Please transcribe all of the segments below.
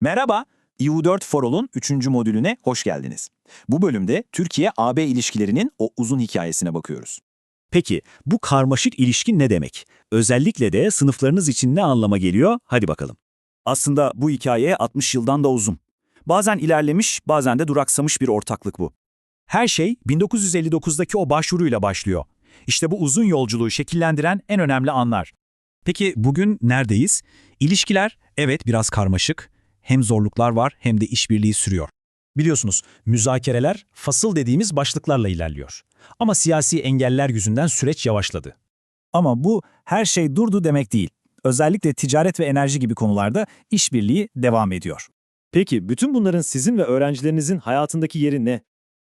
Merhaba, EU4 Forol'un 3. modülüne hoş geldiniz. Bu bölümde Türkiye-AB ilişkilerinin o uzun hikayesine bakıyoruz. Peki bu karmaşık ilişki ne demek? Özellikle de sınıflarınız için ne anlama geliyor? Hadi bakalım. Aslında bu hikaye 60 yıldan da uzun. Bazen ilerlemiş, bazen de duraksamış bir ortaklık bu. Her şey 1959'daki o başvuruyla başlıyor. İşte bu uzun yolculuğu şekillendiren en önemli anlar. Peki bugün neredeyiz? İlişkiler evet biraz karmaşık. Hem zorluklar var hem de işbirliği sürüyor. Biliyorsunuz müzakereler fasıl dediğimiz başlıklarla ilerliyor. Ama siyasi engeller yüzünden süreç yavaşladı. Ama bu her şey durdu demek değil. Özellikle ticaret ve enerji gibi konularda işbirliği devam ediyor. Peki bütün bunların sizin ve öğrencilerinizin hayatındaki yeri ne?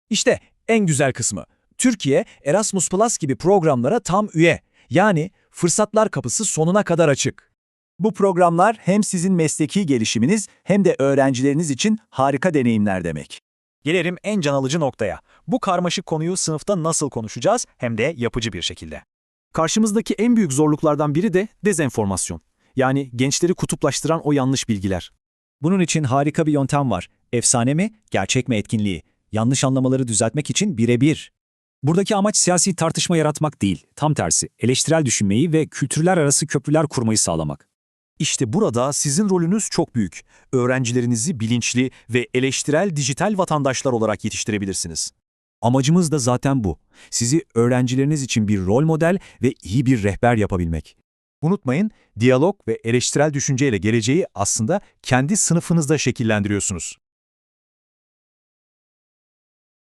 İşte en güzel kısmı. Türkiye Erasmus Plus gibi programlara tam üye. Yani fırsatlar kapısı sonuna kadar açık. Bu programlar hem sizin mesleki gelişiminiz hem de öğrencileriniz için harika deneyimler demek. Gelelim en can alıcı noktaya. Bu karmaşık konuyu sınıfta nasıl konuşacağız hem de yapıcı bir şekilde. Karşımızdaki en büyük zorluklardan biri de dezenformasyon. Yani gençleri kutuplaştıran o yanlış bilgiler. Bunun için harika bir yöntem var. Efsane mi, gerçek mi etkinliği. Yanlış anlamaları düzeltmek için birebir. Buradaki amaç siyasi tartışma yaratmak değil, tam tersi, eleştirel düşünmeyi ve kültürler arası köprüler kurmayı sağlamak. İşte burada sizin rolünüz çok büyük. Öğrencilerinizi bilinçli ve eleştirel dijital vatandaşlar olarak yetiştirebilirsiniz. Amacımız da zaten bu. Sizi öğrencileriniz için bir rol model ve iyi bir rehber yapabilmek. Unutmayın, diyalog ve eleştirel düşünceyle geleceği aslında kendi sınıfınızda şekillendiriyorsunuz.